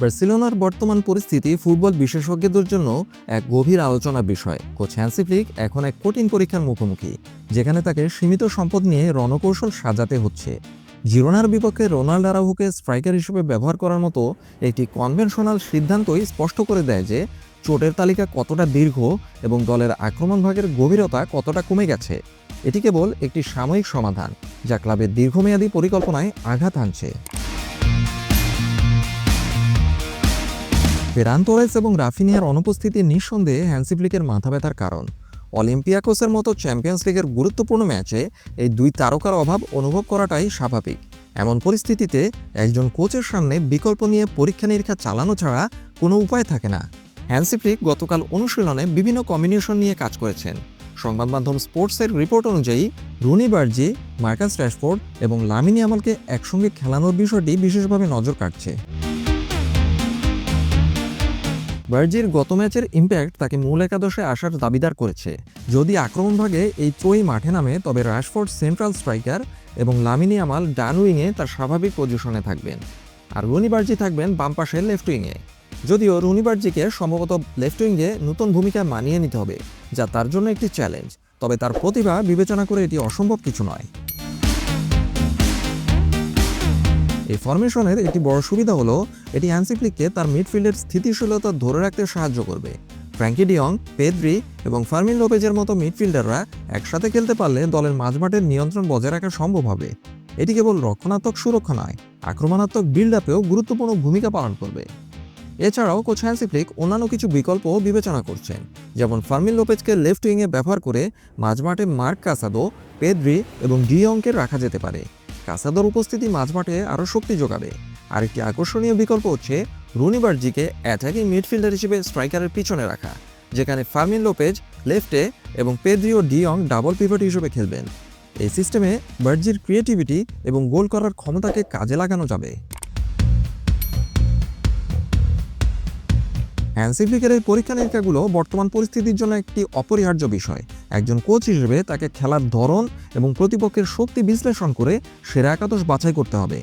বার্সেলোনার বর্তমান পরিস্থিতি ফুটবল বিশেষজ্ঞদের জন্য এক গভীর আলোচনা বিষয়। কোচ হ্যান্সি ফ্লিক এখন এক কঠিন পরীক্ষার মুখোমুখি, যেখানে তাকে সীমিত সম্পদ নিয়ে রণকৌশল সাজাতে হচ্ছে। জিরোনার বিপক্ষে রোনাল্ড আরাহুকে স্ট্রাইকার হিসেবে ব্যবহার করার মতো একটি কনভেনশনাল সিদ্ধান্তই স্পষ্ট করে দেয় যে, চোটের তালিকা কতটা দীর্ঘ এবং দলের আক্রমণ ভাগের গভীরতা কতটা কমে গেছে। এটি কেবল একটি সাময়িক সমাধান, যা ক্লাবের দীর্ঘমেয়াদী পরিকল্পনায় আঘাত আনছে। ফেরান এবং রাফিনিয়ার অনুপস্থিতি নিঃসন্দেহে হ্যান্সিফ্লিকের মাথা ব্যথার কারণ। অলিম্পিয়াকোসের মতো চ্যাম্পিয়ন্স লিগের গুরুত্বপূর্ণ ম্যাচে এই দুই তারকার অভাব অনুভব করাটাই স্বাভাবিক। এমন পরিস্থিতিতে একজন কোচের সামনে বিকল্প নিয়ে পরীক্ষা নিরীক্ষা চালানো ছাড়া কোনো উপায় থাকে না। হ্যান্সিফ্লিক গতকাল অনুশীলনে বিভিন্ন কম্বিনেশন নিয়ে কাজ করেছেন। সংবাদ মাধ্যম স্পোর্টসের রিপোর্ট অনুযায়ী, রুনি বার্জি, মার্কাস র্যাশফোর্ড এবং লামিনী একসঙ্গে খেলানোর বিষয়টি বিশেষভাবে নজর কাটছে ভার্জির গত ম্যাচের ইম্প্যাক্ট তাকে মূল একাদশে আসার দাবিদার করেছে। যদি আক্রমণ ভাগে এই ত্রয়ী মাঠে নামে, তবে রাশফোর্ড সেন্ট্রাল স্ট্রাইকার এবং লামিনী আমাল ডান উইংয়ে তার স্বাভাবিক পজিশনে থাকবেন। আর রুনি বার্জি থাকবেন বাম পাশে লেফট উইংয়ে। যদিও রুনি বার্জিকে সম্ভবত লেফট উইংয়ে নতুন ভূমিকা মানিয়ে নিতে হবে, যা তার জন্য একটি চ্যালেঞ্জ। তবে তার প্রতিভা বিবেচনা করে এটি অসম্ভব কিছু নয়। এই ফরমেশনের একটি বড় সুবিধা হলো, এটি হ্যান্সিফ্লিককে তার মিডফিল্ডের স্থিতিশীলতা ধরে রাখতে সাহায্য করবে। ফ্র্যাঙ্কি ডিয়ং পেদ্রি এবং ফার্মিন লোপেজের মতো মিডফিল্ডাররা একসাথে খেলতে পারলে দলের মাঝমাঠের নিয়ন্ত্রণ বজায় রাখা সম্ভব হবে। এটি কেবল রক্ষণাত্মক সুরক্ষা নয়, আক্রমণাত্মক বিল্ড আপেও গুরুত্বপূর্ণ ভূমিকা পালন করবে। এছাড়াও কোচ হ্যান্সিফ্লিক অন্যান্য কিছু বিকল্পও বিবেচনা করছেন, যেমন ফার্মিন লোপেজকে লেফট উইংয়ে ব্যবহার করে মাঝমাঠে মার্ক কাসাদো পেদ্রি এবং ডিয়ংকে রাখা যেতে পারে। কাসাদোর উপস্থিতি মাঝমাঠে আরও শক্তি যোগাবে। আরেকটি আকর্ষণীয় বিকল্প হচ্ছে রুনিবার্জিকে অ্যাটাকিং মিডফিল্ডার হিসেবে স্ট্রাইকারের পিছনে রাখা, যেখানে ফার্মিন লোপেজ, লেফটে এবং পেদ্রিও ডিয়ং ডাবল পিভট হিসেবে খেলবেন। এই সিস্টেমে বার্জির ক্রিয়েটিভিটি এবং গোল করার ক্ষমতাকে কাজে লাগানো যাবে। হ্যান্সিফ্লিকের পরীক্ষা নিরীক্ষাগুলো বর্তমান পরিস্থিতির জন্য একটি অপরিহার্য বিষয়। একজন কোচ হিসেবে তাকে খেলার ধরন এবং প্রতিপক্ষের শক্তি বিশ্লেষণ করে সেরা একাদশ বাছাই করতে হবে।